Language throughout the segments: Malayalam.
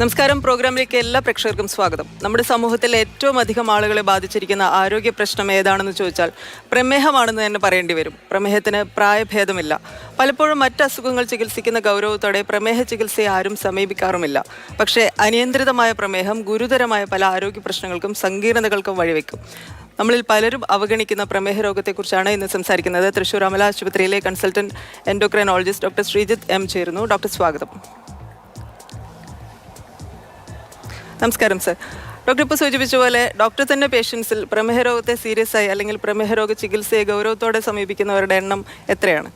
നമസ്കാരം. പ്രോഗ്രാമിലേക്ക് എല്ലാ പ്രേക്ഷകർക്കും സ്വാഗതം. നമ്മുടെ സമൂഹത്തിൽ ഏറ്റവും അധികം ആളുകളെ ബാധിച്ചിരിക്കുന്ന ആരോഗ്യ പ്രശ്നം ഏതാണെന്ന് ചോദിച്ചാൽ പ്രമേഹമാണെന്ന് തന്നെ പറയേണ്ടി വരും. പ്രമേഹത്തിന് പ്രായഭേദമില്ല. പലപ്പോഴും മറ്റ് അസുഖങ്ങൾ ചികിത്സിക്കുന്ന ഗൗരവത്തോടെ പ്രമേഹ ചികിത്സയെ ആരും സമീപിക്കാറുമില്ല. പക്ഷേ അനിയന്ത്രിതമായ പ്രമേഹം ഗുരുതരമായ പല ആരോഗ്യ പ്രശ്നങ്ങൾക്കും സങ്കീർണതകൾക്കും വഴിവെക്കും. നമ്മളിൽ പലരും അവഗണിക്കുന്ന പ്രമേഹ രോഗത്തെക്കുറിച്ചാണ് ഇന്ന് സംസാരിക്കുന്നത്. തൃശൂർ അമല ആശുപത്രിയിലെ consultant endocrinologist doctor Sreejith M ചേരുന്നു. ഡോക്ടർ സ്വാഗതം. നമസ്കാരം സർ. ഡോക്ടർ ഇപ്പോൾ സൂചിപ്പിച്ച പോലെ ഡോക്ടർ തന്നെ പേഷ്യൻസിൽ പ്രമേഹ രോഗത്തെ സീരിയസ് ആയി അല്ലെങ്കിൽ പ്രമേഹ രോഗ ചികിത്സയെ ഗൗരവത്തോടെ സമീപിക്കുന്നവരുടെ എണ്ണം എത്രയാണ്?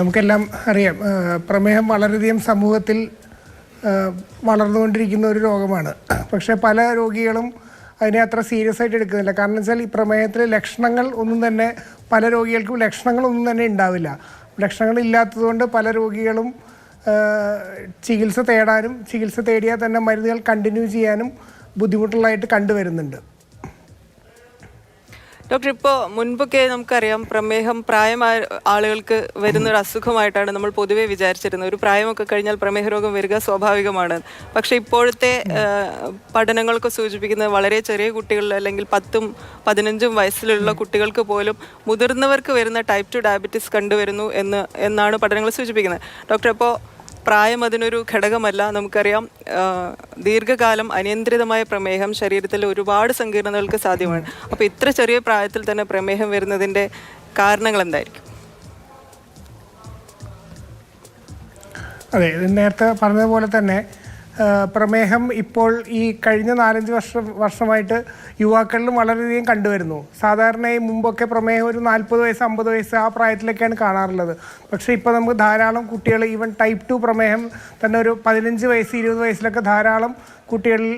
നമുക്കെല്ലാം അറിയാം. പ്രമേഹം വളരെയധികം സമൂഹത്തിൽ വളർന്നുകൊണ്ടിരിക്കുന്ന ഒരു രോഗമാണ്. പക്ഷേ പല രോഗികളും അതിനെ അത്ര സീരിയസ് ആയിട്ട് എടുക്കുന്നില്ല. കാരണം വെച്ചാൽ ഈ പ്രമേഹത്തിലെ ലക്ഷണങ്ങൾ ഒന്നും തന്നെ പല രോഗികൾക്കും ലക്ഷണങ്ങളൊന്നും തന്നെ ഉണ്ടാവില്ല. ലക്ഷണങ്ങൾ ഇല്ലാത്തതുകൊണ്ട് പല രോഗികളും ചികിത്സ തേടാനും ചികിത്സ തേടിയാൽ തന്നെ മരുന്നുകൾ കണ്ടിന്യൂ ചെയ്യാനും ബുദ്ധിമുട്ടുള്ളതായിട്ട് കണ്ടുവരുന്നുണ്ട്. ഡോക്ടർ ഇപ്പോൾ മുൻപൊക്കെ നമുക്കറിയാം പ്രമേഹം പ്രായമായ ആളുകൾക്ക് വരുന്ന ഒരു അസുഖമായിട്ടാണ് നമ്മൾ പൊതുവേ വിചാരിച്ചിരുന്നത്. ഒരു പ്രായമൊക്കെ കഴിഞ്ഞാൽ പ്രമേഹ രോഗം വരിക സ്വാഭാവികമാണ്. പക്ഷെ ഇപ്പോഴത്തെ പഠനങ്ങളൊക്കെ സൂചിപ്പിക്കുന്നത് വളരെ ചെറിയ കുട്ടികളിൽ അല്ലെങ്കിൽ പത്തും പതിനഞ്ചും വയസ്സിലുള്ള കുട്ടികൾക്ക് പോലും മുതിർന്നവർക്ക് വരുന്ന ടൈപ്പ് ടു ഡയബറ്റീസ് കണ്ടുവരുന്നു എന്ന് എന്നാണ് പഠനങ്ങൾ സൂചിപ്പിക്കുന്നത്. ഡോക്ടർ അപ്പോൾ പ്രായം അതിനൊരു ഘടകമല്ല. നമുക്കറിയാം ദീർഘകാലം അനിയന്ത്രിതമായ പ്രമേഹം ശരീരത്തിൽ ഒരുപാട് സങ്കീർണതകൾക്ക് സാധ്യമാണ്. അപ്പോൾ ഇത്ര ചെറിയ പ്രായത്തിൽ തന്നെ പ്രമേഹം വരുന്നതിന്റെ കാരണങ്ങൾ എന്തായിരിക്കും? അതെ നേരത്തെ പറഞ്ഞതുപോലെ തന്നെ പ്രമേഹം ഇപ്പോൾ ഈ കഴിഞ്ഞ നാലഞ്ച് വർഷം വർഷമായിട്ട് യുവാക്കളിലും വളരെയധികം കണ്ടുവരുന്നു. സാധാരണയായി മുമ്പൊക്കെ പ്രമേഹം ഒരു നാൽപ്പത് വയസ്സ് അമ്പത് വയസ്സ് ആ പ്രായത്തിലൊക്കെയാണ് കാണാറുള്ളത്. പക്ഷേ ഇപ്പോൾ നമുക്ക് ധാരാളം കുട്ടികൾ ഈവൻ ടൈപ്പ് ടു പ്രമേഹം തന്നെ ഒരു പതിനഞ്ച് വയസ്സ് ഇരുപത് വയസ്സിലൊക്കെ ധാരാളം കുട്ടികളിൽ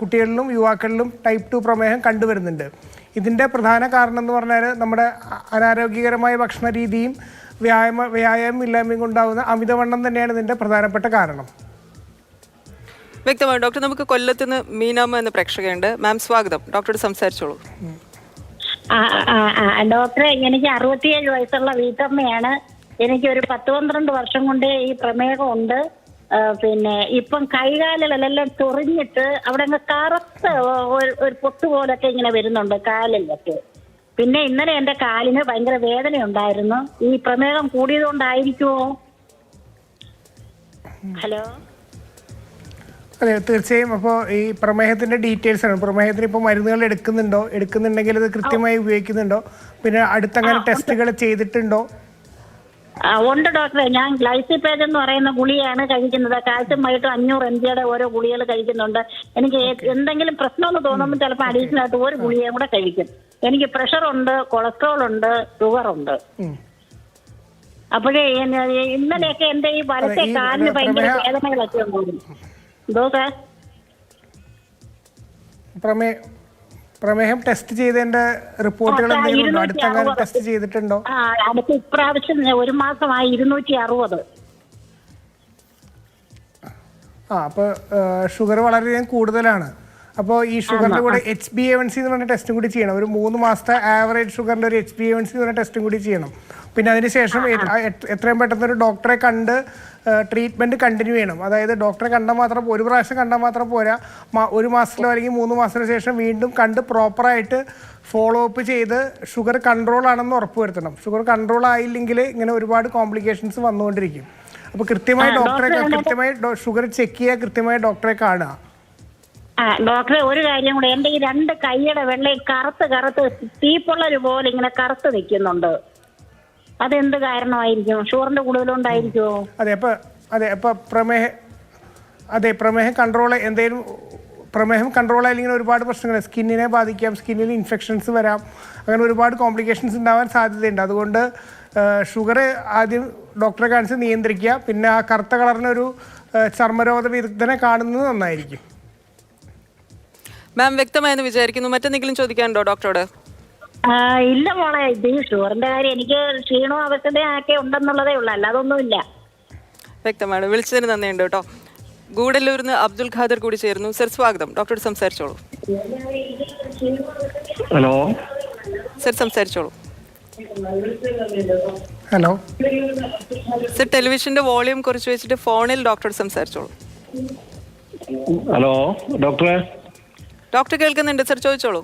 കുട്ടികളിലും യുവാക്കളിലും ടൈപ്പ് ടു പ്രമേഹം കണ്ടുവരുന്നുണ്ട്. ഇതിന്റെ പ്രധാന കാരണം എന്ന് പറഞ്ഞാൽ നമ്മുടെ അനാരോഗ്യകരമായ ഭക്ഷണ രീതിയും വ്യായാമ വ്യായാമം ഇല്ലായ്മയും കൊണ്ടാവുന്ന അമിതവണ്ണം തന്നെയാണ് ഇതിന്റെ പ്രധാനപ്പെട്ട കാരണം. വ്യക്തമായി ഡോക്ടർ നമുക്ക് കൊല്ലത്ത് നിന്ന് എന്ന പ്രേക്ഷകയുണ്ട് മാം സ്വാഗതം. ഡോക്ടറോട് സംസാരിച്ചോളൂ. ഡോക്ടറെ എനിക്ക് അറുപത്തിയേഴ് വയസ്സുള്ള വീട്ടമ്മയാണ്. എനിക്ക് ഒരു പത്ത് പന്ത്രണ്ട് വർഷം കൊണ്ട് ഈ പ്രമേഹമുണ്ട്. ഉണ്ട് പിന്നെ ഇപ്പം കൈകാലുകളെല്ലാം ചൊറിഞ്ഞിട്ട് അവിടെ അങ്ങ് കറുത്ത ഒരു പൊട്ടുപോലൊക്കെ പൊട്ട് പോലൊക്കെ ഇങ്ങനെ വരുന്നുണ്ട് കാലിലൊക്കെ. പിന്നെ ഇന്നലെ എന്റെ കാലിന് ഭയങ്കര വേദന ഉണ്ടായിരുന്നു ഈ പ്രമേഹം കൂടിയതുകൊണ്ടായിരിക്കുമോ ഹലോ? അതെ തീർച്ചയായും. അപ്പോൾ ഈ പ്രമേഹത്തിന്റെ ഡീറ്റെയിൽസ് ആണ്. പ്രമേഹത്തിന് ഇപ്പോൾ മരുന്നുകൾ എടുക്കുന്നുണ്ടോ? എടുക്കുന്നുണ്ടെങ്കിൽ അത് കൃത്യമായി ഉപയോഗിക്കുന്നുണ്ടോ? പിന്നെ അടുത്തങ്ങനെ ടെസ്റ്റുകൾ ചെയ്തിട്ടുണ്ടോ? ഉണ്ട് ഡോക്ടറെ. ഞാൻ ഗ്ലൈസിപ്പേജ് എന്ന് പറയുന്ന ഗുളിയാണ് കഴിക്കുന്നത്. കാൽസ്യം വൈകിട്ട് അഞ്ഞൂറ് എം ജിയുടെ ഓരോ ഗുളികൾ കഴിക്കുന്നുണ്ട്. എനിക്ക് എന്തെങ്കിലും പ്രശ്നമെന്ന് തോന്നുമ്പോൾ ചിലപ്പോൾ അഡീഷണൽ ആയിട്ട് ഒരു ഗുളികയും കൂടെ കഴിക്കും. എനിക്ക് പ്രഷർ ഉണ്ട് കൊളസ്ട്രോൾ ഉണ്ട് ഷുഗർ ഉണ്ട്. അപ്പോഴേ ഇന്നലെയൊക്കെ എന്റെ ഈ വലത്തെ കാലിന് ഭയങ്കര വേദനകളൊക്കെ ഉണ്ടായിരുന്നു. എന്തോ പ്രമേ പ്രമേഹം ടെസ്റ്റ് ചെയ്തതിന്റെ റിപ്പോർട്ടുകൾ എന്തെങ്കിലും ഇരുന്നൂറ്റി ടെസ്റ്റ് ചെയ്തിട്ടുണ്ടോ? അടുത്ത ഇപ്രാവശ്യം ഒരു മാസമായി ഇരുന്നൂറ്റി അറുപത്. ആ അപ്പോൾ ഷുഗർ വളരെയധികം കൂടുതലാണ്. അപ്പോൾ ഈ ഷുഗറിന്റെ കൂടെ H B A one C എന്ന് പറഞ്ഞ ടെസ്റ്റും കൂടി ചെയ്യണം. ഒരു മൂന്ന് മാസത്തെ ആവറേജ് ഷുഗറിന്റെ ഒരു H B A one C എന്ന് പറഞ്ഞ ടെസ്റ്റും കൂടി ചെയ്യണം. പിന്നെ അതിനുശേഷം എത്രയും പെട്ടെന്ന് ഒരു ഡോക്ടറെ കണ്ട് ട്രീറ്റ്മെന്റ് കണ്ടിന്യൂ ചെയ്യണം. അതായത് ഡോക്ടറെ കണ്ടാൽ മാത്രം ഒരു പ്രാവശ്യം കണ്ടാൽ മാത്രം പോരാ. ഒരു മാസത്തിലോ അല്ലെങ്കിൽ മൂന്ന് മാസത്തിന് ശേഷം വീണ്ടും കണ്ട് പ്രോപ്പറായിട്ട് ഫോളോ അപ്പ് ചെയ്ത് ഷുഗർ കൺട്രോൾ ആണെന്ന് ഉറപ്പുവരുത്തണം ഷുഗർ കൺട്രോൾ ആയില്ലെങ്കിൽ ഇങ്ങനെ ഒരുപാട് കോംപ്ലിക്കേഷൻസ് വന്നുകൊണ്ടിരിക്കും. അപ്പോൾ കൃത്യമായി ഡോക്ടറെ കൃത്യമായി ഷുഗർ ചെക്ക് ചെയ്യുക കൃത്യമായി ഡോക്ടറെ കാണുക. ആ ഡോക്ടറെ ഒരു കാര്യം കൂടെ എന്റെ ഈ രണ്ട് കൈയുടെ വെള്ളയിൽ കറുത്ത് കറുത്ത് തീപ്പൊള്ളൽ പോലെ ഇങ്ങനെ കറുത്ത് നിൽക്കുന്നുണ്ട്. അതെന്ത് കാരണമായിരിക്കും? ഷുഗറിന്റെ കൂടുതലുണ്ടായിരിക്കുമോ അതെ അപ്പൊ അതെ അപ്പൊ പ്രമേഹ അതെ പ്രമേഹം കൺട്രോൾ എന്തെങ്കിലും പ്രമേഹം കൺട്രോൾ ആയില്ലെങ്കിൽ ഒരുപാട് പ്രശ്നങ്ങൾ സ്കിന്നിനെ ബാധിക്കാം സ്കിന്നിൽ ഇൻഫെക്ഷൻസ് വരാം അങ്ങനെ ഒരുപാട് കോംപ്ലിക്കേഷൻസ് ഉണ്ടാവാൻ സാധ്യതയുണ്ട്. അതുകൊണ്ട് ഷുഗർ ആദ്യം ഡോക്ടറെ കാണിച്ച് നിയന്ത്രിക്കുക പിന്നെ ആ കറുത്ത കളറിനൊരു ചർമ്മരോഗ വിദഗ്ധനെ കാണുന്നത് നന്നായിരിക്കും. മാം വ്യക്തമായെന്ന് വിചാരിക്കുന്നു. മറ്റെന്തെങ്കിലും ചോദിക്കാനുണ്ടോ ഡോക്ടറോട്? ആ, ഇല്ല മോളെ. ഇത് ഷുഗറിന്റെ കാര്യം എനിക്ക് ക്ഷീണവും അവസ്ഥ ഒക്കെ ഉണ്ടെന്നുള്ളതേ ഉള്ളൂ. അല്ലാതൊന്നുമില്ല വ്യക്തമാണ്. വിളിച്ചതിന് നന്ദിയുണ്ട് കേട്ടോ. ഗൂഡല്ലൂരിൽ നിന്ന് അബ്ദുൽ ഖാദർ കൂടി ചേരുന്നു. സർ സ്വാഗതം. ഡോക്ടർ സംസാരിച്ചോളൂ. ഹലോ? സർ സംസാരിച്ചോളൂ. ഹലോ? സർ ടെലിവിഷന്റെ വോളിയം കുറച്ച് വെച്ചിട്ട് ഫോണിൽ ഡോക്ടർ സംസാരിച്ചോളൂ. ഹലോ? ഡോക്ടറെ? ഡോക്ടർ കേൾക്കുന്നുണ്ട് സർ ചോദിച്ചോളൂ.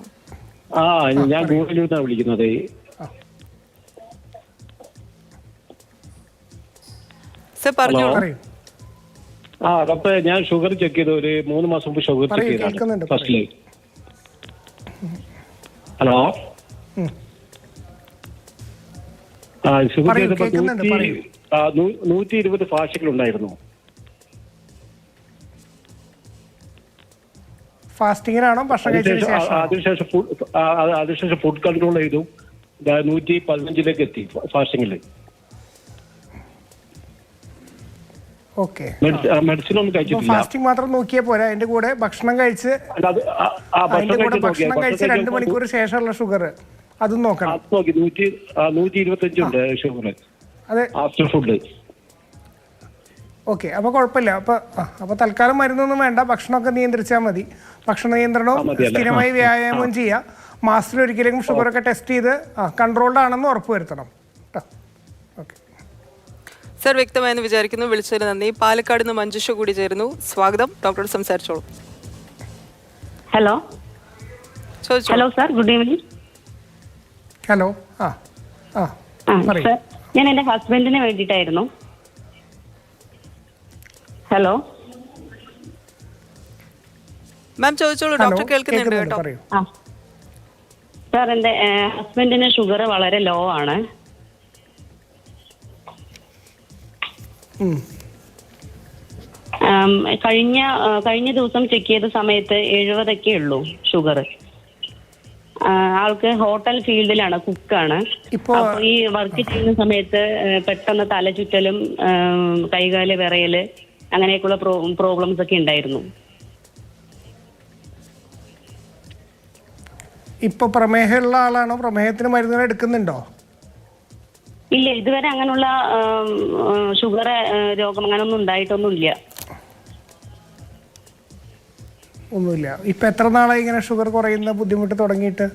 ആ ഞാൻ ഗൂഗിളിൽ വിളിക്കുന്നത്. സർ പറഞ്ഞോളൂ. പറയൂ ആ ഡോക്ടറെ ഞാൻ ഷുഗർ ചെക്ക് ചെയ്തു. ഒരു മൂന്ന് മാസം മുമ്പ് ഷുഗർ ചെക്ക് ചെയ്താണ് ഫസ്റ്റിൽ. ഹലോ. ആ ഷുഗർ ചെയ്തപ്പോ നൂറ്റി നൂറ്റി ഇരുപത് ഭാഷകളുണ്ടായിരുന്നു ഫാസ്റ്റിങ്ങിനാണോ ഭക്ഷണം കഴിച്ചതിന് അതിനുശേഷം ശേഷം അതിനുശേഷം ഫുഡ് അതിനുശേഷം ഫുഡ് കൺട്രോൾ ചെയ്തു. നൂറ്റി പതിനഞ്ചിലേക്ക് എത്തി ഫാസ്റ്റിംഗിൽ ഓക്കെ. മെഡിസിൻ ഒന്നും കഴിച്ചിട്ടില്ല. ഫാസ്റ്റിംഗ് മാത്രം നോക്കിയാൽ പോരാ? അതിന്റെ കൂടെ ഭക്ഷണം കഴിച്ച് അതിന്റെ ഭക്ഷണം കൂടെ കഴിച്ച് ഭക്ഷണം കഴിച്ച് രണ്ട് മണിക്കൂർ ശേഷമുള്ള ഷുഗർ. അതും നോക്കണം. നോക്കി. നൂറ്റി നൂറ്റി ഇരുപത്തഞ്ചുണ്ട് ഷുഗർ അതെ. ആഫ്റ്റർ ഫുഡ് ഓക്കെ അപ്പോൾ കുഴപ്പമില്ല. അപ്പോൾ അപ്പോൾ തൽക്കാലം മരുന്നൊന്നും വേണ്ട. ഭക്ഷണമൊക്കെ നിയന്ത്രിച്ചാൽ മതി. ഭക്ഷണ നിയന്ത്രണവും? സ്ഥിരമായി വ്യായാമവും വ്യായാമം ചെയ്യുക മാസത്തിൽ ഒരിക്കലും ഷുഗറൊക്കെ ടെസ്റ്റ് ചെയ്ത് കൺട്രോൾഡ് ആണെന്ന് ഉറപ്പുവരുത്തണം കേട്ടോ ഓക്കെ. സർ വ്യക്തമായെന്ന് വിചാരിക്കുന്നു. വിളിച്ചതിന് നന്ദി. പാലക്കാട് നിന്ന് മഞ്ജുഷ കൂടി ചേരുന്നു. സ്വാഗതം. ഡോക്ടർ സംസാരിച്ചോളൂ. Hello? Hello sir. Good evening. Hello ആ ആ സർ ഞാൻ എന്റെ ഹസ്ബൻഡിന് വേണ്ടിയിട്ടായിരുന്നു. ഹലോ? മാം ചോദിച്ചോളൂ ഡോക്ടർ കേൾക്കുന്നുണ്ട് കേട്ടോ? ആ. സാർ എന്റെ ഹസ്ബൻഡിന് ഷുഗർ വളരെ ലോ ആണ്. കഴിഞ്ഞ കഴിഞ്ഞ ദിവസം ചെക്ക് ചെയ്ത സമയത്ത് എഴുപതൊക്കെ ഉള്ളൂ ഷുഗർ ആൾക്ക് ഹോട്ടൽ ഫീൽഡിലാണ് കുക്കാണ് ഇപ്പോ- അപ്പൊ ഈ വർക്ക് ചെയ്യുന്ന സമയത്ത് പെട്ടെന്ന് തലചുറ്റലും കൈകാൽ വിറയൽ അങ്ങനെയൊക്കെയുള്ള പ്രോബ്ലംസ് ഒക്കെ ഉണ്ടായിരുന്നു. ഇപ്പൊ പ്രമേഹമുള്ള ആളാണോ? പ്രമേഹത്തിന് മരുന്നുകൾ എടുക്കുന്നുണ്ടോ? ഇല്ല ഇതുവരെ അങ്ങനെയുള്ള ഷുഗർ രോഗം അങ്ങനൊന്നും ഉണ്ടായിട്ടൊന്നുമില്ല. ഒന്നുമില്ല. ഇപ്പൊ എത്ര നാളായി ഇങ്ങനെ ഷുഗർ കുറയുന്ന ബുദ്ധിമുട്ട് തുടങ്ങിയിട്ട്?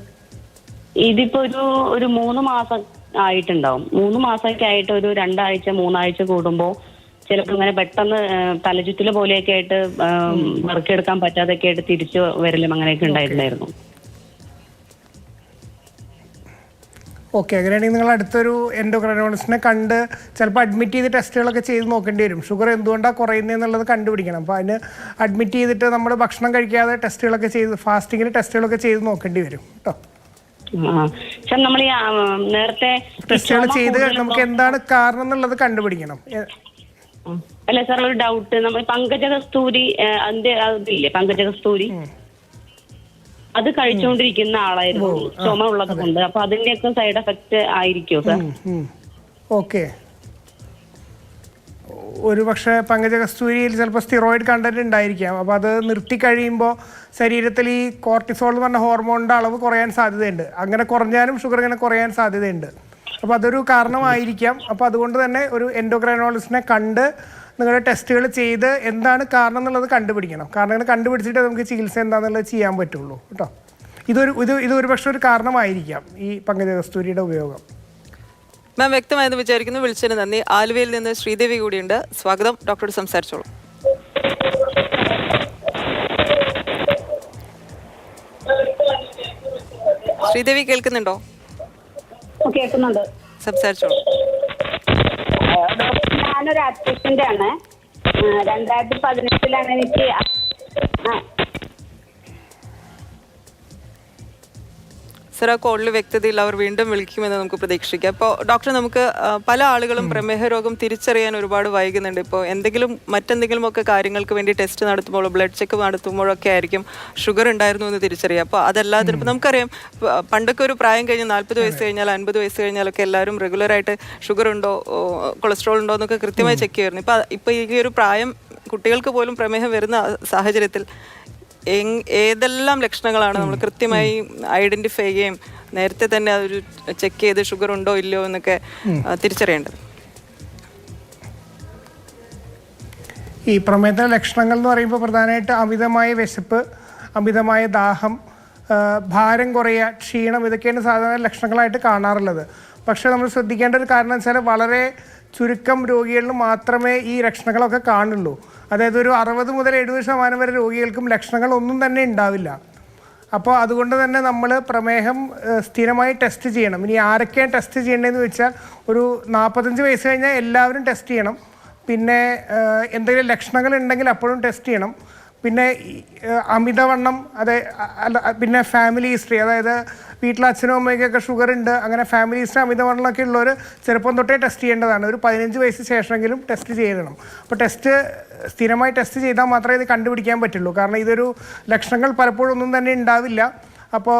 ഇതിപ്പോ ഒരു ഒരു മൂന്ന് മാസം ആയിട്ടുണ്ടാവും. മൂന്ന് മാസമൊക്കെ ആയിട്ട് ഒരു രണ്ടാഴ്ച മൂന്നാഴ്ച കൂടുമ്പോ ചിലപ്പോൾ ഇങ്ങനെ പെട്ടെന്ന് ആ, തലചുറ്റൽ പോലെയൊക്കെ ആയിട്ട് വർക്കെടുക്കാൻ പറ്റാതൊക്കെ ആയിട്ട് തിരിച്ചു വരലും അങ്ങനെയൊക്കെ ഉണ്ടായിട്ടുണ്ടായിരുന്നു. ഓക്കെ അങ്ങനെയാണെങ്കിൽ നിങ്ങൾ അടുത്തൊരു എൻഡോക്രൈനോളജിസ്റ്റിനെ കണ്ട് ചിലപ്പോൾ അഡ്മിറ്റ് ചെയ്ത് ടെസ്റ്റുകളൊക്കെ ചെയ്ത് നോക്കേണ്ടി വരും. ഷുഗർ എന്തുകൊണ്ടാണ് കുറയുന്നത് എന്നുള്ളത് കണ്ടുപിടിക്കണം. അപ്പോൾ അതിന് അഡ്മിറ്റ് ചെയ്തിട്ട് നമ്മൾ ഭക്ഷണം കഴിക്കാതെ ടെസ്റ്റുകളൊക്കെ ചെയ്ത് ഫാസ്റ്റിങ്ങിന് ടെസ്റ്റുകളൊക്കെ ചെയ്ത് നോക്കേണ്ടി വരും. കേട്ടോ നമ്മൾ നേരത്തെ ടെസ്റ്റുകൾ ചെയ്ത് നമുക്ക് എന്താണ് കാരണം എന്നുള്ളത് കണ്ടുപിടിക്കണം. അല്ല സാർ ഒരു ഡൗട്ട് നമ്മൾ പങ്കജ കസ്തൂരി അതിന്റെ അതില്ലേ പങ്കജ കസ്തൂരി അത് കഴിച്ചുകൊണ്ടിരിക്കുന്ന ആളായിരുന്നു. ചുമ ഉള്ളത് കൊണ്ട് അപ്പൊ അതിന്റെയൊക്കെ സൈഡ് എഫക്ട് ആയിരിക്കുമോ സാർ. ഓക്കെ. ഒരു പക്ഷേ പങ്കജ കസ്തൂരിയിൽ ചിലപ്പോൾ സ്റ്റിറോയിഡ് കണ്ടന്റ് ഉണ്ടായിരിക്കാം. അപ്പോൾ അത് നിർത്തി കഴിയുമ്പോൾ ശരീരത്തിൽ ഈ കോർട്ടിസോൾ എന്ന് പറഞ്ഞ ഹോർമോണിന്റെ അളവ് കുറയാൻ സാധ്യതയുണ്ട്. അങ്ങനെ കുറഞ്ഞാലും ഷുഗർ ഇങ്ങനെ കുറയാൻ സാധ്യതയുണ്ട്. അപ്പോൾ അതൊരു കാരണമായിരിക്കാം. അപ്പോൾ അതുകൊണ്ട് തന്നെ ഒരു എൻഡോക്രൈനോളജിസ്റ്റിനെ കണ്ട് നിങ്ങളുടെ ടെസ്റ്റുകൾ ചെയ്ത് എന്താണ് കാരണം എന്നുള്ളത് കണ്ടുപിടിക്കണം. കാരണം ഇങ്ങനെ കണ്ടുപിടിച്ചിട്ട് നമുക്ക് ചികിത്സ എന്താണെന്നുള്ളത് ചെയ്യാൻ പറ്റുള്ളൂ. കേട്ടോ. ഇതൊരു ഇത് ഇത് ഒരുപക്ഷെ ഒരു കാരണമായിരിക്കാം ഈ പങ്കജ കസ്തൂരിയുടെ ഉപയോഗം. മാം വ്യക്തമായെന്ന് വിചാരിക്കുന്നു. വിളിച്ചതിന് നന്ദി. ആലുവയിൽ നിന്ന് ശ്രീദേവി കൂടിയുണ്ട്. സ്വാഗതം. ഡോക്ടറോട് സംസാരിച്ചോളൂ. ശ്രീദേവി കേൾക്കുന്നുണ്ടോ? കേൾക്കുന്നുണ്ട്. സംസാരിച്ചോളൂ ഞാനൊരു അസിസ്റ്റന്റ് ആണ് രണ്ടായിരത്തി പതിനെട്ടിലാണ് എനിക്ക് ആ കോളിൽ വ്യക്തതയിൽ അവർ വീണ്ടും വിളിക്കുമെന്ന് നമുക്ക് പ്രതീക്ഷിക്കാം. ഇപ്പോൾ ഡോക്ടർ നമുക്ക് പല ആളുകളും പ്രമേഹ രോഗം തിരിച്ചറിയാൻ ഒരുപാട് വൈകുന്നുണ്ട്. ഇപ്പോൾ എന്തെങ്കിലും മറ്റെന്തെങ്കിലും ഒക്കെ കാര്യങ്ങൾക്ക് വേണ്ടി ടെസ്റ്റ് നടത്തുമ്പോൾ ബ്ലഡ് ചെക്ക് നടത്തുമ്പോഴൊക്കെ ആയിരിക്കും ഷുഗർ ഉണ്ടായിരുന്നു എന്ന് തിരിച്ചറിയാം. അപ്പോൾ അതല്ലാതെ ഇപ്പോൾ നമുക്കറിയാം പണ്ടൊക്കെ ഒരു പ്രായം കഴിഞ്ഞ് നാൽപ്പത് വയസ്സ് കഴിഞ്ഞാൽ അൻപത് വയസ്സ് കഴിഞ്ഞാലൊക്കെ എല്ലാവരും റെഗുലറായിട്ട് ഷുഗർ ഉണ്ടോ കൊളസ്ട്രോൾ ഉണ്ടോ എന്നൊക്കെ കൃത്യമായി ചെക്ക് ചെയ്യുമായിരുന്നു. ഇപ്പോൾ ഇപ്പോൾ ഈ ഒരു പ്രായം കുട്ടികൾക്ക് പോലും പ്രമേഹം വരുന്ന സാഹചര്യത്തിൽ ഏതെല്ലാം ലക്ഷണങ്ങളാണ് നമ്മൾ കൃത്യമായി ഐഡന്റിഫൈ ചെയ്യുകയും നേരത്തെ തന്നെ അതൊരു ചെക്ക് ചെയ്ത് ഷുഗർ ഉണ്ടോ ഇല്ലയോ എന്നൊക്കെ തിരിച്ചറിയേണ്ടത്. ഈ പ്രമേഹത്തിന്റെ ലക്ഷണങ്ങൾ എന്ന് പറയുമ്പോൾ പ്രധാനമായിട്ട് അമിതമായ വിശപ്പ് അമിതമായ ദാഹം ഭാരം കുറയുക ക്ഷീണം ഇതൊക്കെയാണ് സാധാരണ ലക്ഷണങ്ങളായിട്ട് കാണാറുള്ളത്. പക്ഷേ നമ്മൾ ശ്രദ്ധിക്കേണ്ട ഒരു കാരണം വെച്ചാൽ വളരെ ചുരുക്കം രോഗികളിൽ മാത്രമേ ഈ ലക്ഷണങ്ങളൊക്കെ കാണുള്ളൂ. അതായത് ഒരു അറുപത് മുതൽ എഴുപത് ശതമാനം വരെ രോഗികൾക്കും ലക്ഷണങ്ങൾ ഒന്നും തന്നെ ഉണ്ടാവില്ല. അപ്പോൾ അതുകൊണ്ട് തന്നെ നമ്മൾ പ്രമേഹം സ്ഥിരമായി ടെസ്റ്റ് ചെയ്യണം. ഇനി ആരൊക്കെയാണ് ടെസ്റ്റ് ചെയ്യേണ്ടതെന്ന് വെച്ചാൽ ഒരു നാൽപ്പത്തഞ്ച് വയസ്സ് കഴിഞ്ഞാൽ എല്ലാവരും ടെസ്റ്റ് ചെയ്യണം. പിന്നെ എന്തെങ്കിലും ലക്ഷണങ്ങൾ ഉണ്ടെങ്കിൽ അപ്പോഴും ടെസ്റ്റ് ചെയ്യണം. പിന്നെ അമിതവണ്ണം അതെ പിന്നെ ഫാമിലി ഹിസ്റ്ററി അതായത് വീട്ടിൽ അച്ഛനും അമ്മയ്ക്കൊക്കെ ഷുഗർ ഉണ്ട് അങ്ങനെ ഫാമിലി ഹിസ്റ്ററി അമിതവണ്ണമൊക്കെ ഉള്ളവർ ചെറുപ്പം തൊട്ടേ ടെസ്റ്റ് ചെയ്യേണ്ടതാണ്. ഒരു പതിനഞ്ച് വയസ്സ് ശേഷമെങ്കിലും ടെസ്റ്റ് ചെയ്യണം. അപ്പോൾ ടെസ്റ്റ് സ്ഥിരമായി ടെസ്റ്റ് ചെയ്താൽ മാത്രമേ ഇത് കണ്ടുപിടിക്കാൻ പറ്റുള്ളൂ. കാരണം ഇതൊരു ലക്ഷണങ്ങൾ പലപ്പോഴും ഒന്നും തന്നെ ഉണ്ടാവില്ല. അപ്പോൾ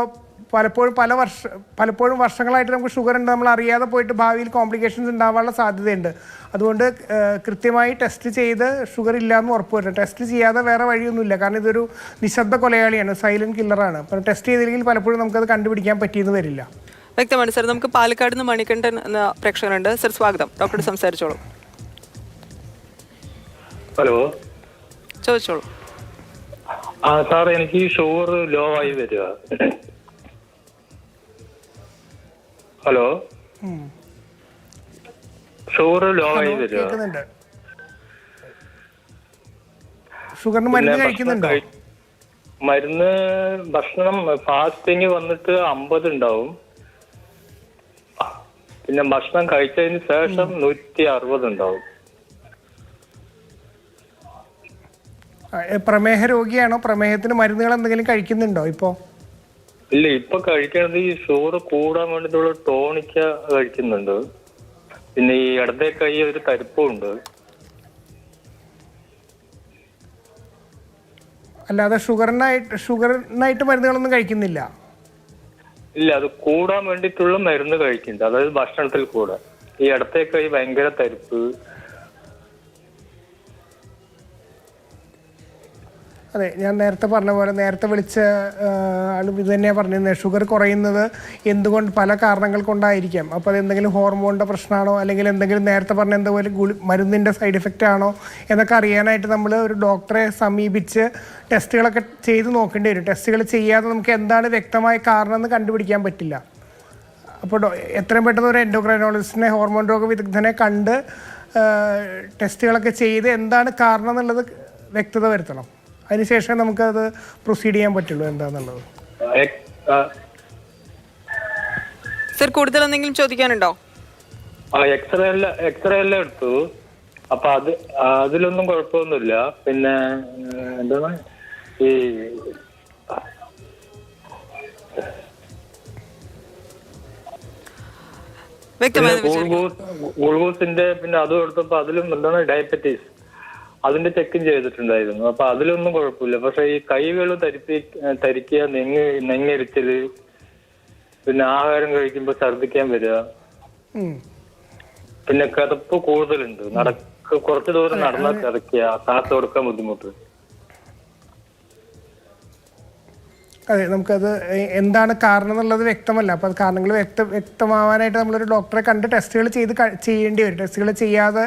പലപ്പോഴും പല വർഷ പലപ്പോഴും വർഷങ്ങളായിട്ട് നമുക്ക് ഷുഗർ ഉണ്ട് നമ്മൾ അറിയാതെ പോയിട്ട് ഭാവിയിൽ കോംപ്ലിക്കേഷൻസ് ഉണ്ടാവാനുള്ള സാധ്യതയുണ്ട്. അതുകൊണ്ട് കൃത്യമായി ടെസ്റ്റ് ചെയ്ത് ഷുഗർ ഇല്ലയെന്ന് ഉറപ്പ് വരണം ടെസ്റ്റ് ചെയ്യാതെ വേറെ വഴിയൊന്നുമില്ല. കാരണം ഇതൊരു നിശബ്ദ കൊലയാളിയാണ് സൈലന്റ് കില്ലറാണ് അപ്പം ടെസ്റ്റ് ചെയ്തില്ലെങ്കിൽ പലപ്പോഴും നമുക്കത് കണ്ടുപിടിക്കാൻ പറ്റിയെന്ന് വരില്ല. വ്യക്തമാണ് സർ. നമുക്ക് പാലക്കാട് നിന്ന് മണികണ്ഠൻ എന്ന പ്രേക്ഷകനുണ്ട് സർ സ്വാഗതം. ഡോക്ടർ സംസാരിച്ചോളൂ. ഹലോ. ചോദിച്ചോളൂ. ആ സാർ എനിക്ക് ഷുഗർ ലോ ആയി വരിക. ഹലോ? ഷുഗർ ലോ ആയി വരിക കേൾക്കുന്നുണ്ട് ഷുഗറിന് മരുന്ന് കഴിക്കുന്നുണ്ടോ ഭക്ഷണം കഴി- മരുന്ന് ഭക്ഷണം ഫാസ്റ്റിങ് വന്നിട്ട് അമ്പത് ഉണ്ടാവും. പിന്നെ ഭക്ഷണം കഴിച്ചതിന് ശേഷം നൂറ്റി അറുപത് ഉണ്ടാവും. പ്രമേഹ രോഗിയാണോ? പ്രമേഹത്തിന് മരുന്നുകൾ എന്തെങ്കിലും കഴിക്കുന്നുണ്ടോ ഇപ്പോൾ ഇല്ല ഇപ്പൊ കഴിക്കണത് ഈ ഷുഗർ കൂടാൻ വേണ്ടിട്ടുള്ള ടോണിക്ക കഴിക്കുന്നുണ്ട്. പിന്നെ ഈ ഇടത്തെ കൈ ഒരു തരിപ്പും ഉണ്ട്. അല്ലാതെ ഷുഗറിനായിട്ട് ഷുഗറിനായിട്ട് മരുന്നുകളൊന്നും കഴിക്കുന്നില്ല? ഇല്ല അത് കൂടാൻ വേണ്ടിയിട്ടുള്ള മരുന്ന് കഴിക്കുന്നുണ്ട്. അതായത് ഭക്ഷണത്തിൽ കൂടെ. ഈ ഇടത്തെ കൈ ഭയങ്കര തരിപ്പ് അതെ ഞാൻ നേരത്തെ പറഞ്ഞ പോലെ നേരത്തെ വിളിച്ച ആളും ഇത് തന്നെയാണ് പറഞ്ഞിരുന്നത് ഷുഗർ കുറയുന്നത് എന്തുകൊണ്ട് പല കാരണങ്ങൾ കൊണ്ടായിരിക്കാം. അപ്പോൾ അത് എന്തെങ്കിലും ഹോർമോണിന്റെ പ്രശ്നമാണോ? അല്ലെങ്കിൽ എന്തെങ്കിലും നേരത്തെ പറഞ്ഞ എന്തെങ്കിലും ഗുളി മരുന്നിന്റെ സൈഡ് ഇഫക്റ്റ് ആണോ? എന്നൊക്കെ അറിയാനായിട്ട് നമ്മൾ ഒരു ഡോക്ടറെ സമീപിച്ച് ടെസ്റ്റുകളൊക്കെ ചെയ്ത് നോക്കേണ്ടി വരും. ടെസ്റ്റുകൾ ചെയ്യാതെ നമുക്ക് എന്താണ് വ്യക്തമായ കാരണം എന്ന് കണ്ടുപിടിക്കാൻ പറ്റില്ല. അപ്പോൾ എത്രയും പെട്ടെന്ന് ഒരു എൻഡോക്രൈനോളജിസ്റ്റിനെ ഹോർമോൺ രോഗ വിദഗ്ധനെ കണ്ട് ടെസ്റ്റുകളൊക്കെ ചെയ്ത് എന്താണ് കാരണം എന്നുള്ളത് വ്യക്തത വരുത്തണം. അതിനുശേഷം നമുക്കത് പ്രൊസീഡ് ചെയ്യാൻ പറ്റുള്ളൂ എന്താണെന്നുള്ളത് ആ, സർ കൂടുതൽ എന്തെങ്കിലും ചോദിക്കാനുണ്ടോ? എക്സ്റേ എല്ലാം എക്സ്റേ എല്ലാം എടുത്തു. അപ്പൊ അത് അതിലൊന്നും കുഴപ്പമൊന്നുമില്ല. പിന്നെ എന്താണ്? ഈ ഗുൾഗൂസിന്റെ പിന്നെ അതും എടുത്തപ്പോ അതിലും എന്താണ്? ഡയബറ്റീസ്. അതിന്റെ ചെക്കും ചെയ്തിട്ടുണ്ടായിരുന്നു. അപ്പൊ അതിലൊന്നും കുഴപ്പമില്ല. പക്ഷെ ഈ കൈകൾ തരിപ്പി തരിക്കുക നെങ്ങ് നെങ്ങരിച്ചൽ പിന്നെ ആഹാരം കഴിക്കുമ്പോ ഛർദിക്കാൻ വരിക. പിന്നെ കിതപ്പ് കൂടുതലുണ്ട്. നടക്ക് കുറച്ചു ദൂരം നടന്നാൽ കിതക്കുക കാത്തു കൊടുക്കാൻ ബുദ്ധിമുട്ട്. അതെ നമുക്കത് എന്താണ് കാരണം എന്നുള്ളത് വ്യക്തമല്ല. അപ്പോൾ അത് കാരണങ്ങൾ വ്യക്ത വ്യക്തമാവാനായിട്ട് നമ്മളൊരു ഡോക്ടറെ കണ്ട് ടെസ്റ്റുകൾ ചെയ്ത് ചെയ്യേണ്ടി വരും. ടെസ്റ്റുകൾ ചെയ്യാതെ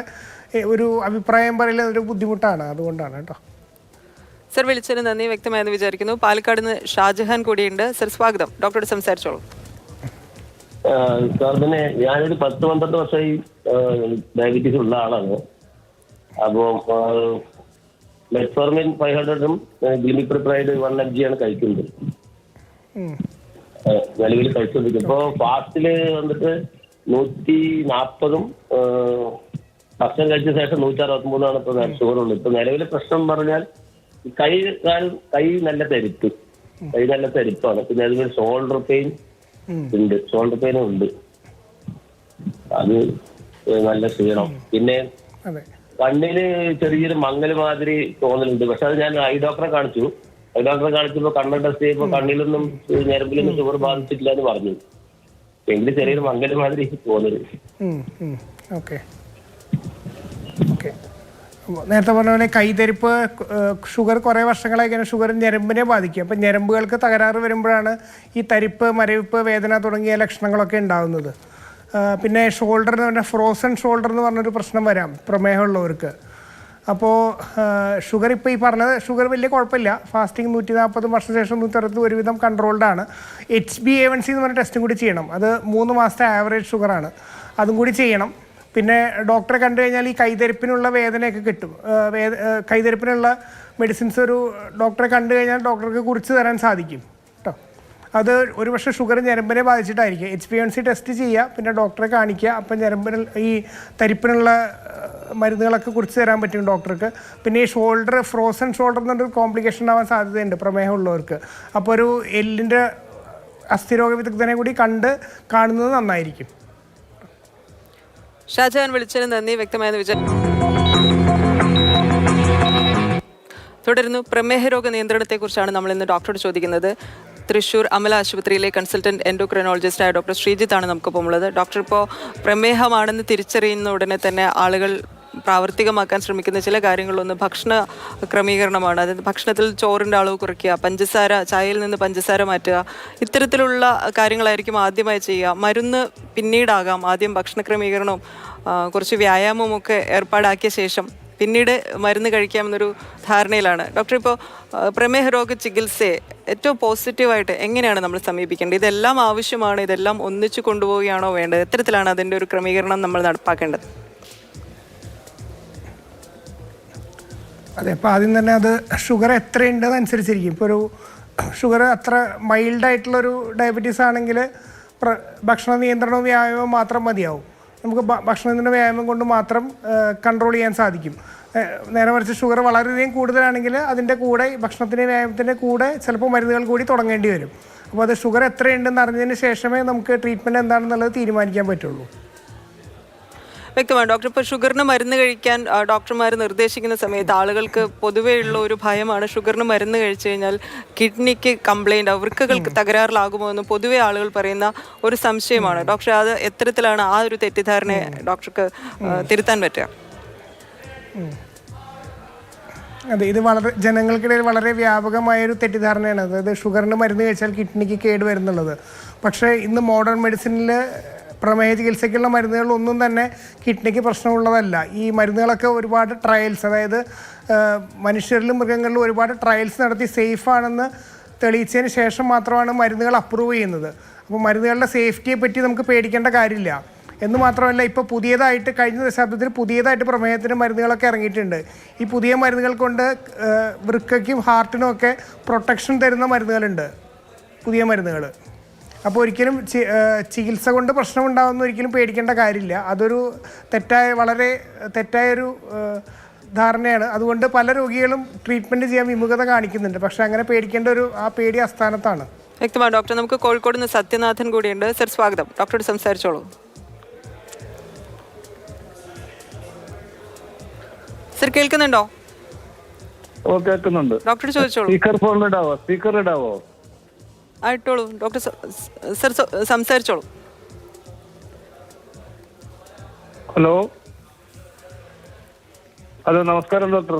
ഒരു അഭിപ്രായം പറയൽ ഒരു ബുദ്ധിമുട്ടാണ്. അതുകൊണ്ടാണ് കേട്ടോ. സർ വിളിച്ചതിന് നന്ദി. വ്യക്തമായെന്ന് വിചാരിക്കുന്നു. പാലക്കാട് നിന്ന് ഷാജഹാൻ കൂടിയുണ്ട്. സർ സ്വാഗതം. ഡോക്ടറോട് സംസാരിച്ചോളൂ. സാർ പിന്നെ ഞാനൊരു പത്ത് പന്ത്രണ്ട് വർഷമായി ഡയബറ്റീസ് ഉള്ള ആളാണ്. അപ്പോൾ മെറ്റ്ഫോർമിൻ ഫൈവ് ഹൺഡ്രഡും ഗ്ലിമിപ്രിപ്രൈഡ് വൺ എം ജി ആണ് കഴിക്കുന്നത്. നിലവിൽ കഴിച്ചുകൊണ്ടിരിക്കും ഇപ്പോ ഫാസ്റ്റിൽ വന്നിട്ട് നൂറ്റി നാൽപ്പതും ഭക്ഷണം കഴിച്ച ശേഷം നൂറ്റി അറുപത്തി മൂന്നാണ് ഇപ്പൊ ഷുഗർ ഉള്ളത് ഇപ്പൊ നിലവിലെ പ്രശ്നം പറഞ്ഞാൽ കൈ കൈ നല്ല തരിപ്പ് കൈ നല്ല തരിപ്പാണ് പിന്നെ അതുപോലെ ഷോൾഡർ പെയിൻ ഉണ്ട്. ഷോൾഡർ പെയിനും ഉണ്ട്. അത് നല്ല ക്ഷീണം. പിന്നെ കണ്ണിന് ചെറിയൊരു മങ്ങൽ മാതിരി തോന്നലുണ്ട്. പക്ഷെ അത് ഞാൻ ഐ ഡോക്ടറെ കാണിച്ചു. ഐ ഡോക്ടറെ കാണിച്ചപ്പോ കണ്ണ് ടെസ്റ്റ് ചെയ്യുമ്പോൾ കണ്ണിലൊന്നും ഞരമ്പിലൊന്നും ഷുഗർ ബാധിച്ചിട്ടില്ല എന്ന് പറഞ്ഞു. എങ്കിലും ചെറിയൊരു മങ്ങൽ മാതിരി തോന്നൽ. ഓക്കെ. ഓക്കെ. നേരത്തെ പറഞ്ഞ പോലെ കൈതരിപ്പ് ഷുഗർ കുറേ വർഷങ്ങളായി കഴിഞ്ഞാൽ ഷുഗർ ഞരമ്പിനെ ബാധിക്കും. അപ്പം ഞരമ്പുകൾക്ക് തകരാറ് വരുമ്പോഴാണ് ഈ തരിപ്പ് മരവിപ്പ് വേദന തുടങ്ങിയ ലക്ഷണങ്ങളൊക്കെ ഉണ്ടാകുന്നത് പിന്നെ ഷോൾഡർ എന്ന് പറഞ്ഞാൽ ഫ്രോസൺ ഷോൾഡർ എന്ന് പറഞ്ഞൊരു പ്രശ്നം വരാം പ്രമേഹമുള്ളവർക്ക്. അപ്പോൾ ഷുഗർ ഇപ്പോൾ ഈ പറഞ്ഞത് ഷുഗർ വലിയ കുഴപ്പമില്ല. ഫാസ്റ്റിംഗ് നൂറ്റി നാൽപ്പത് വർഷത്തിന് ശേഷം നൂറ്ററുപത് ഒരുവിധം കൺട്രോൾഡ് ആണ്. H B A one C എന്ന് പറഞ്ഞ ടെസ്റ്റും കൂടി ചെയ്യണം. അത് മൂന്ന് മാസത്തെ ആവറേജ് ഷുഗറാണ്. അതും കൂടി ചെയ്യണം. പിന്നെ ഡോക്ടറെ കണ്ടു കഴിഞ്ഞാൽ ഈ കൈതരിപ്പിനുള്ള വേദനയൊക്കെ കിട്ടും. വേ കൈതരിപ്പിനുള്ള മെഡിസിൻസ് ഒരു ഡോക്ടറെ കണ്ടു കഴിഞ്ഞാൽ ഡോക്ടർക്ക് കുറിച്ച് തരാൻ സാധിക്കും. കേട്ടോ അത് ഒരുപക്ഷെ ഷുഗർ ഞരമ്പിനെ ബാധിച്ചിട്ടായിരിക്കും. H P N C test ചെയ്യുക പിന്നെ ഡോക്ടറെ കാണിക്കുക അപ്പം ഞരമ്പിന് ഈ തരിപ്പിനുള്ള മരുന്നുകളൊക്കെ കുറിച്ച് തരാൻ പറ്റും ഡോക്ടർക്ക്. പിന്നെ ഈ ഷോൾഡർ ഫ്രോസൺ ഷോൾഡർ എന്നൊരു കോംപ്ലിക്കേഷൻ ആവാൻ സാധ്യതയുണ്ട് പ്രമേഹമുള്ളവർക്ക്. അപ്പോൾ ഒരു എല്ലിന്റെ അസ്ഥിരോഗ വിദഗ്ധനെ കൂടി കണ്ട് കാണുന്നത് നന്നായിരിക്കും. ഷാജഹാൻ വിളിച്ചതിന് നന്ദി വ്യക്തമായെന്ന് വിചാരിച്ചു തുടരുന്നു. പ്രമേഹ രോഗ നിയന്ത്രണത്തെക്കുറിച്ചാണ് നമ്മൾ ഇന്ന് ഡോക്ടറോട് ചോദിക്കുന്നത്. തൃശൂർ അമല ആശുപത്രിയിലെ കൺസൾട്ടന്റ് എൻഡോക്രൈനോളജിസ്റ്റായ ഡോക്ടർ ശ്രീജിത്താണ് നമുക്കിപ്പോൾ ഉള്ളത്. ഡോക്ടർ ഇപ്പോൾ പ്രമേഹമാണെന്ന് തിരിച്ചറിയുന്ന ഉടനെ തന്നെ ആളുകൾ പ്രാവർത്തികമാക്കാൻ ശ്രമിക്കുന്ന ചില കാര്യങ്ങളൊന്ന് ഭക്ഷണ ക്രമീകരണമാണ്. അതായത് ഭക്ഷണത്തിൽ ചോറിന്റെ അളവ് കുറയ്ക്കുക പഞ്ചസാര ചായയിൽ നിന്ന് പഞ്ചസാര മാറ്റുക ഇത്തരത്തിലുള്ള കാര്യങ്ങളായിരിക്കും ആദ്യമായി ചെയ്യുക. മരുന്ന് പിന്നീടാകാം ആദ്യം ഭക്ഷണ ക്രമീകരണവും കുറച്ച് വ്യായാമവും ഒക്കെ ഏർപ്പാടാക്കിയ ശേഷം പിന്നീട് മരുന്ന് കഴിക്കാമെന്നൊരു ധാരണയിലാണ്. ഡോക്ടർ ഇപ്പോൾ പ്രമേഹ രോഗ ചികിത്സയെ ഏറ്റവും പോസിറ്റീവായിട്ട് എങ്ങനെയാണ് നമ്മൾ സമീപിക്കേണ്ടത്? ഇതെല്ലാം ആവശ്യമാണ് ഇതെല്ലാം ഒന്നിച്ചു കൊണ്ടുപോവുകയാണോ വേണ്ടത്? എത്തരത്തിലാണ് അതിന്റെ ഒരു ക്രമീകരണം നമ്മൾ നടപ്പാക്കേണ്ടത്? അതെ അപ്പോൾ ആദ്യം തന്നെ അത് ഷുഗർ എത്രയുണ്ടെന്ന് അനുസരിച്ചിരിക്കും ഇപ്പോൾ ഒരു ഷുഗർ അത്ര മൈൽഡായിട്ടുള്ളൊരു ഡയബറ്റീസ് ആണെങ്കിൽ ഭക്ഷണ നിയന്ത്രണവും വ്യായാമവും മാത്രം മതിയാവും. നമുക്ക് ഭക്ഷണ നിയന്ത്രണ വ്യായാമം കൊണ്ട് മാത്രം കൺട്രോൾ ചെയ്യാൻ സാധിക്കും. നേരെ മറിച്ച് ഷുഗർ വളരെയധികം കൂടുതലാണെങ്കിൽ അതിന്റെ കൂടെ ഭക്ഷണത്തിന്റെ വ്യായാമത്തിന്റെ കൂടെ ചിലപ്പോൾ മരുന്നുകൾ കൂടി തുടങ്ങേണ്ടി വരും. അപ്പോൾ അത് ഷുഗർ എത്രയുണ്ടെന്ന് അറിഞ്ഞതിന് ശേഷമേ നമുക്ക് ട്രീറ്റ്മെന്റ് എന്താണെന്നുള്ളത് തീരുമാനിക്കാൻ പറ്റുള്ളൂ. വ്യക്തമാണ്. ഡോക്ടർ ഇപ്പോൾ ഷുഗറിന് മരുന്ന് കഴിക്കാൻ ഡോക്ടർമാർ നിർദ്ദേശിക്കുന്ന സമയത്ത് ആളുകൾക്ക് പൊതുവെയുള്ള ഒരു ഭയമാണ് ഷുഗറിന് മരുന്ന് കഴിച്ചു കഴിഞ്ഞാൽ കിഡ്നിക്ക് കംപ്ലൈന്റ് വൃക്കകൾക്ക് തകരാറിലാകുമോ എന്ന് പൊതുവെ ആളുകൾ പറയുന്ന ഒരു സംശയമാണ്. ഡോക്ടർ അത് എത്തരത്തിലാണ് ആ ഒരു തെറ്റിദ്ധാരണയെ ഡോക്ടർക്ക് തിരുത്താൻ പറ്റുക? അതെ ഇത് വളരെ ജനങ്ങൾക്കിടയിൽ വളരെ വ്യാപകമായ ഒരു തെറ്റിദ്ധാരണയാണ്. അതായത് ഷുഗറിന് മരുന്ന് കഴിച്ചാൽ കിഡ്നിക്ക് കേട് വരുന്നുള്ളത്. പക്ഷേ ഇന്ന് മോഡേൺ മെഡിസിനിൽ പ്രമേഹ ചികിത്സയ്ക്കുള്ള മരുന്നുകളൊന്നും തന്നെ കിഡ്നിക്ക് പ്രശ്നമുള്ളതല്ല. ഈ മരുന്നുകളൊക്കെ ഒരുപാട് ട്രയൽസ് അതായത് മനുഷ്യരിലും മൃഗങ്ങളിലും ഒരുപാട് ട്രയൽസ് നടത്തി സേഫാണെന്ന് തെളിയിച്ചതിന് ശേഷം മാത്രമാണ് മരുന്നുകൾ അപ്രൂവ് ചെയ്യുന്നത്. അപ്പോൾ മരുന്നുകളുടെ സേഫ്റ്റിയെ പറ്റി നമുക്ക് പേടിക്കേണ്ട കാര്യമില്ല. എന്ന് മാത്രമല്ല ഇപ്പോൾ പുതിയതായിട്ട് കഴിഞ്ഞ ദശാബ്ദത്തിൽ പുതിയതായിട്ട് പ്രമേഹത്തിന് മരുന്നുകളൊക്കെ ഇറങ്ങിയിട്ടുണ്ട്. ഈ പുതിയ മരുന്നുകൾ കൊണ്ട് വൃക്കയ്ക്കും ഹാർട്ടിനും ഒക്കെ പ്രൊട്ടക്ഷൻ തരുന്ന മരുന്നുകളുണ്ട്. പുതിയ മരുന്നുകൾ അപ്പോൾ ഒരിക്കലും ചികിത്സ കൊണ്ട് പ്രശ്നമുണ്ടാകുന്ന ഒരിക്കലും പേടിക്കേണ്ട കാര്യമില്ല. അതൊരു തെറ്റായ വളരെ തെറ്റായൊരു ധാരണയാണ്. അതുകൊണ്ട് പല രോഗികളും ട്രീറ്റ്മെന്റ് ചെയ്യാൻ വിമുഖത കാണിക്കുന്നുണ്ട്. പക്ഷേ അങ്ങനെ പേടിക്കേണ്ട ഒരു ആ പേടി അസ്ഥാനത്താണ് വ്യക്തമാണ്. ഡോക്ടർ നമുക്ക് കോഴിക്കോട് നിന്ന് സത്യനാഥൻ കൂടിയുണ്ട്. സർ സ്വാഗതം. ഡോക്ടറോട് സംസാരിച്ചോളൂ. സർ കേൾക്കുന്നുണ്ടോ? കേൾക്കുന്നുണ്ട്. ഡോക്ടർ ചോദിച്ചോളൂ. സ്പീക്കർ ഫോൺ ഇടാവോ സ്പീക്കർ ഇടാവോ ആയിട്ടോളൂ. ഡോക്ടർ സർ സംസാരിച്ചോളൂ. ഹലോ? ഹലോ നമസ്കാരം ഡോക്ടർ.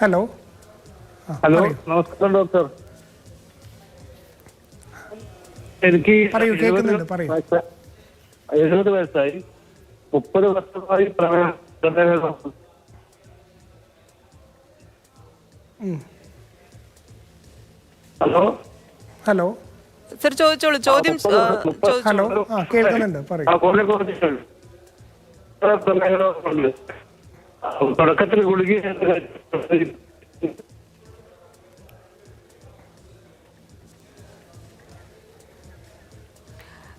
ഹലോ? ഹലോ നമസ്കാരം ഡോക്ടർ. എനിക്ക് എഴുപത് വയസ്സായി. മുപ്പത് വർഷമായി പ്രമേഹം പ്രമേഹ ഹലോ? ഹലോ? സർ ചോദിച്ചോളൂ ചോദ്യം ചോദിച്ചോളൂ. ഹലോ? ആ കേൾക്കുന്നുണ്ട് പറയൂ. തുടക്കത്തിൽ ഗുളിക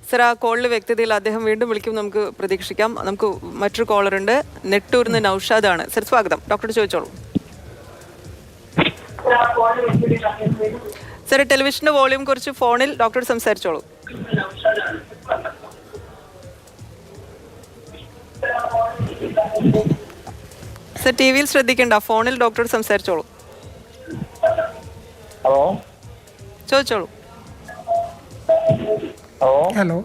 സർ ആ കോളിൽ വ്യക്തതയിൽ അദ്ദേഹം വീണ്ടും വിളിക്കും നമുക്ക് പ്രതീക്ഷിക്കാം. നമുക്ക് മറ്റൊരു കോളർ ഉണ്ട് നെട്ടൂരിൽ നിന്ന് നൌഷാദാണ്. സർ സ്വാഗതം. ഡോക്ടർ ചോദിച്ചോളൂ. സർ ടെലിവിഷന്റെ വോളിയം കുറച്ച് ഫോണിൽ ഡോക്ടർ സംസാരിച്ചോളൂ. സർ ടി വിയിൽ ശ്രദ്ധിക്കണ്ട. ഫോണിൽ ഡോക്ടർ സംസാരിച്ചോളൂ. ഹലോ ചോദിച്ചോളൂ. ഹലോ ഹലോ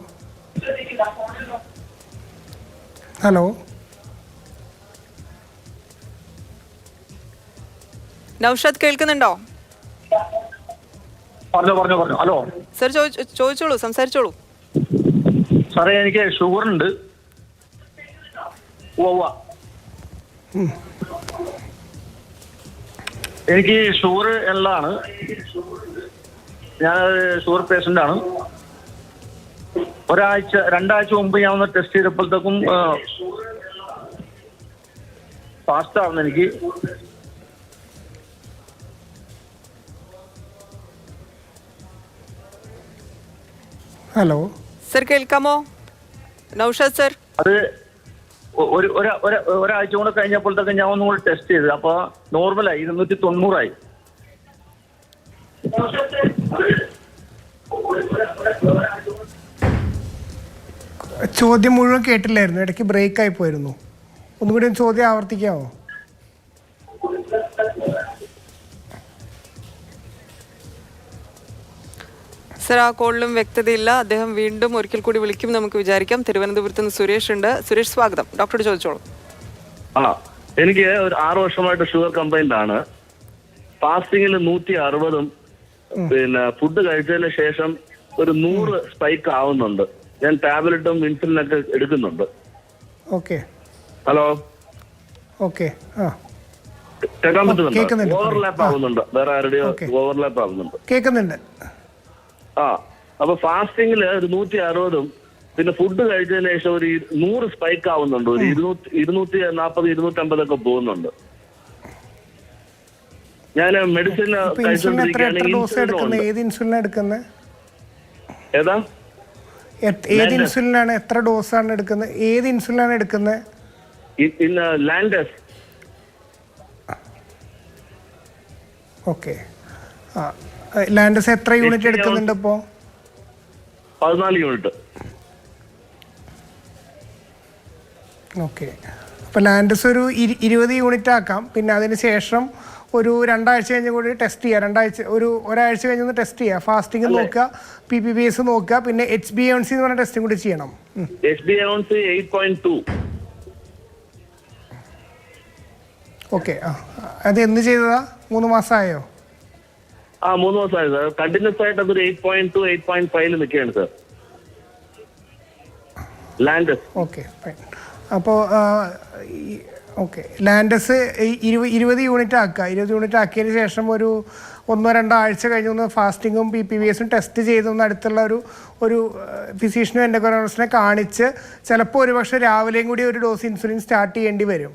ഹലോ നൌഷാദ് കേൾക്കുന്നുണ്ടോ? പറഞ്ഞോ പറഞ്ഞോ പറഞ്ഞോ. ഹലോ? സർ ചോദിച്ചോ- ചോദിച്ചോളൂ സംസാരിച്ചോളൂ. സാറേ എനിക്ക് ഷുഗർ ഉണ്ട് എനിക്ക് ഷുഗർ ഉള്ളതാണ്. ഞാൻ ഷുഗർ പേഷ്യന്റ് ആണ്. ഒരാഴ്ച രണ്ടാഴ്ച മുമ്പ് ഞാൻ ഒന്ന് ടെസ്റ്റ് ചെയ്തപ്പോഴത്തേക്കും ഫാസ്റ്റ് ആവുന്നു എനിക്ക്. ഹലോ. സർ കേൾക്കാമോ? നൗഷാദ് സർ. അത് ഒരു ഒര- ഒര- ഒരാഴ്ച കൂടെ കഴിഞ്ഞപ്പോഴത്തേക്ക് ഞാൻ ഒന്നുകൂടി ടെസ്റ്റ് ചെയ്തത് അപ്പൊ നോർമലായി ഇരുന്നൂറ്റി തൊണ്ണൂറായി. ചോദ്യം മുഴുവൻ കേട്ടില്ലായിരുന്നു. ഇടയ്ക്ക് ബ്രേക്ക് ആയി പോയിരുന്നു. ഒന്നുകൂടി ഒന്ന് ചോദ്യം ആവർത്തിക്കാമോ സർ ആ കോളിലും വ്യക്തതയില്ല. അദ്ദേഹം വീണ്ടും ഒരിക്കൽ കൂടി വിളിക്കും. നമുക്ക് വിചാരിക്കാം. തിരുവനന്തപുരത്ത് നിന്ന് സുരേഷ് ഉണ്ട്. സുരേഷ് സ്വാഗതം. ഡോക്ടറോട് ചോദിച്ചോളൂ. ആ എനിക്ക് ഒരു ആറു വർഷമായിട്ട് ഷുഗർ കംപ്ലൈന്റ് ആണ്. ഫാസ്റ്റിംഗിൽ നൂറ്റി അറുപതും പിന്നെ ഫുഡ് കഴിച്ചതിന് ശേഷം ഒരു നൂറ് സ്പൈക്ക് ആവുന്നുണ്ട്. ഞാൻ ടാബ്ലറ്റും ഇൻസുലിനൊക്കെ എടുക്കുന്നുണ്ട്. ഓക്കെ. ഹലോ? ഓക്കെ. ആ. കേൾക്കാൻ പറ്റുന്നുണ്ട്. ഓവർലാപ്പ് ആവുന്നുണ്ട്. വേറെ ആരുടെയോ ഓവർലാപ്പ് ആവുന്നുണ്ട്. കേൾക്കുന്നുണ്ട്. ആ അപ്പൊ ഫാസ്റ്റിംഗിൽ ഒരു നൂറ്റി അറുപതും പിന്നെ ഫുഡ് കഴിച്ചതിന് ശേഷം ഒരു നൂറ് സ്പൈക്ക് ആവുന്നുണ്ട്. ഒരു ഇരുന്നൂറ്റി ഇരുന്നൂറ്റി നാൽപ്പത് ഇരുന്നൂറ്റമ്പതൊക്കെ പോകുന്നുണ്ട്. ഞാൻ മെഡിസിൻ ഇപ്പൊ ഇൻസുലിൻ എടുക്കുന്നത് ഏത് ഏതാ? ഏത് ഇൻസുലിനാണ് എത്ര ഡോസ് ആണ് എടുക്കുന്നത് ഏത് ഇൻസുലിനാണ് എടുക്കുന്നത് ലാൻഡസ് ഓക്കെ. ആ. ലാൻഡസ് എത്ര യൂണിറ്റ് എടുക്കുന്നുണ്ട് ഇപ്പോ? പതിനാല് യൂണിറ്റ് ഓക്കെ അപ്പോൾ ലാൻഡസ് ഒരു ഇരു- ഇരുപത് യൂണിറ്റ് ആക്കാം. പിന്നെ അതിന് ശേഷം ഒരു രണ്ടാഴ്ച കഴിഞ്ഞ് കൂടി ടെസ്റ്റ് ചെയ്യുക രണ്ടാഴ്ച ഒരു ഒരാഴ്ച കഴിഞ്ഞന്ന് ടെസ്റ്റ് ചെയ്യുക ഫാസ്റ്റിംഗ് നോക്കുക പി പി ബി എസ് നോക്കുക പിന്നെ എച്ച് ബി എൻ സി എന്ന് പറഞ്ഞ ടെസ്റ്റും കൂടി ചെയ്യണം. ഉം. H B A ones eight point two okay അത് എന്ന് ചെയ്തതാ? മൂന്ന് മാസമായോ? ആ മൂന്ന് മാസമായി സാർ. കണ്ടിന്യൂസ് ആയിട്ട് അതൊരു eight point two eight point ഫൈവിൽ നിൽക്കുകയാണ് sir. Lantus okay fine okay Lantus ഇരുപത് യൂണിറ്റ് ആക്കുക. ഇരുപത് യൂണിറ്റ് ആക്കിയതിന് ശേഷം ഒരു ഒന്നോ രണ്ടോ ആഴ്ച കഴിഞ്ഞ് ഒന്ന് ഫാസ്റ്റിങ്ങും പി പി വി എസും ടെസ്റ്റ് ചെയ്ത് ഒന്ന് അടുത്തുള്ള ഒരു ഒരു ഫിസീഷ്യനും എൻഡോക്രോളജിസ്റ്റിനെ കാണിച്ച് ചിലപ്പോൾ ഒരുപക്ഷെ രാവിലെയും കൂടി ഒരു ഡോസ് ഇൻസുലിൻ സ്റ്റാർട്ട് ചെയ്യേണ്ടി വരും.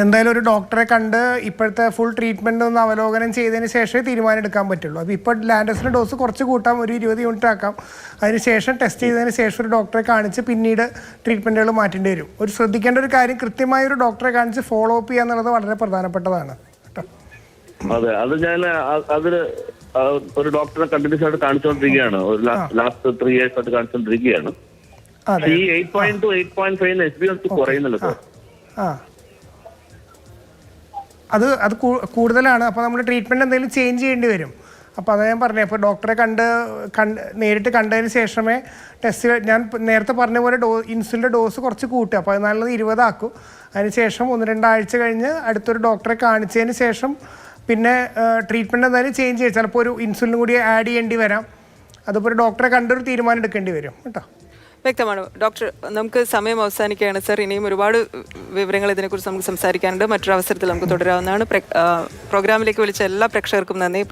എന്തായാലും ഒരു ഡോക്ടറെ കണ്ട് ഇപ്പോഴത്തെ ഫുൾ ട്രീറ്റ്മെന്റ് ഒന്ന് അവലോകനം ചെയ്തതിന് ശേഷമേ തീരുമാനം എടുക്കാൻ പറ്റുള്ളൂ. അപ്പോൾ ഇപ്പൊ ലാൻഡസിന്റെ ഡോസ് കുറച്ച് കൂട്ടാം ഒരു ഇരുപത് യൂണിറ്റ് ആക്കാം. അതിനുശേഷം ടെസ്റ്റ് ചെയ്തതിന് ശേഷം ഒരു ഡോക്ടറെ കാണിച്ച് പിന്നീട് ട്രീറ്റ്മെന്റുകൾ മാറ്റേണ്ടി വരും. ഒരു ശ്രദ്ധിക്കേണ്ട ഒരു കാര്യം കൃത്യമായ ഒരു ഡോക്ടറെ കാണിച്ച് ഫോളോ അപ്പ് ചെയ്യുക എന്നുള്ളത് വളരെ പ്രധാനപ്പെട്ടതാണ്. അതെ അത് ഞാൻ അതിൽ ഒരു ഡോക്ടറെ കണ്ടിന്യൂസ് ആയിട്ട് കാണിച്ചുകൊണ്ടിരിക്കുകയാണ് ഒരു ലാസ്റ്റ് ത്രീ ഇയേഴ്സ് ആയിട്ട് കാണിച്ചുകൊണ്ടിരിക്കുകയാണ് ഈ eight point two eight point five S B കുറയുന്നില്ല സാർ ആ. അത് അത് കൂടുതലാണ്. അപ്പോൾ നമ്മൾ ട്രീറ്റ്മെന്റ് എന്തെങ്കിലും ചേഞ്ച് ചെയ്യേണ്ടി വരും. അപ്പോൾ അത് ഞാൻ പറഞ്ഞത് അപ്പോൾ ഡോക്ടറെ കണ്ട് കണ്ട് നേരിട്ട് കണ്ടതിന് ശേഷമേ ടെസ്റ്റ് ഞാൻ നേരത്തെ പറഞ്ഞ പോലെ ഡോ ഇൻസുലിന്റെ ഡോസ് കുറച്ച് കൂട്ടുക. അപ്പോൾ നല്ലത് ഇരുപതാക്കും. അതിന് ശേഷം ഒന്ന് രണ്ടാഴ്ച കഴിഞ്ഞ് അടുത്തൊരു ഡോക്ടറെ കാണിച്ചതിന് ശേഷം പിന്നെ ട്രീറ്റ്മെന്റ് എന്തായാലും ചേഞ്ച് ചെയ്യാം. ചിലപ്പോൾ ഒരു ഇൻസുലിൻ കൂടി ആഡ് ചെയ്യേണ്ടി വരാം. അതിപ്പോൾ ഒരു ഡോക്ടറെ കണ്ടൊരു തീരുമാനം എടുക്കേണ്ടി വരും. കേട്ടോ. വ്യക്തമാണ്. ഡോക്ടർ നമുക്ക് സമയം അവസാനിക്കുകയാണ്. സർ ഇനിയും ഒരുപാട് വിവരങ്ങൾ ഇതിനെക്കുറിച്ച് നമുക്ക് സംസാരിക്കാനുണ്ട്. മറ്റൊരു അവസരത്തിൽ നമുക്ക് തുടരാവുന്നതാണ്. പ്രോഗ്രാമിലേക്ക് വിളിച്ച എല്ലാ പ്രേക്ഷകർക്കും നന്ദി.